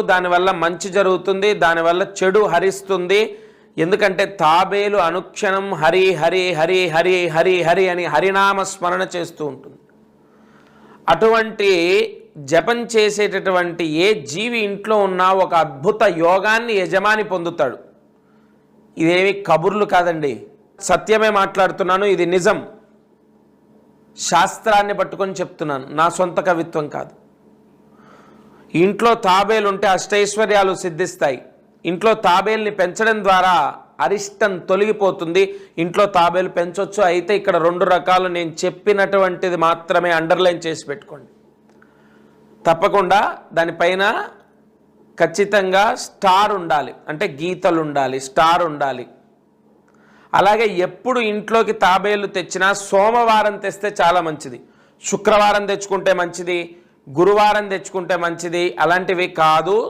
దానివల్ల మంచి జరుగుతుంది దానివల్ల చెడు హరిస్తుంది. ఎందుకంటే తాబేలు అనుక్షణం హరి హరి హరి హరి హరి హరి అని హరినామ స్మరణ చేస్తూ ఉంటుంది. అటువంటి జపం చేసేటటువంటి ఏ జీవి ఇంట్లో ఉన్నా ఒక అద్భుత యోగాన్ని యజమాని పొందుతాడు. ఇదేమి కబుర్లు కాదండి. సత్యమే మాట్లాడుతున్నాను ఇది నిజం. శాస్త్రాన్ని పట్టుకొని చెప్తున్నాను నా సొంత కవిత్వం కాదు. ఇంట్లో తాబేలు ఉంటే అష్టైశ్వర్యాలు సిద్ధిస్తాయి. ఇంట్లో తాబేల్ని పెంచడం ద్వారా అరిష్టం తొలగిపోతుంది. ఇంట్లో తాబేలు పెంచవచ్చు అయితే ఇక్కడ రెండు రకాలు నేను చెప్పినటువంటిది మాత్రమే అండర్లైన్ చేసి పెట్టుకోండి. తప్పకుండా దానిపైన ఖచ్చితంగా స్టార్ ఉండాలి. అంటే గీతలు ఉండాలి స్టార్ ఉండాలి. అలాగే ఎప్పుడు ఇంట్లోకి తాబేలు తెచ్చినా సోమవారం తెస్తే చాలా మంచిది. శుక్రవారం తెచ్చుకుంటే మంచిది. గురువారం తెచ్చుకుంటే మంచిది. అలాంటివి కాదు.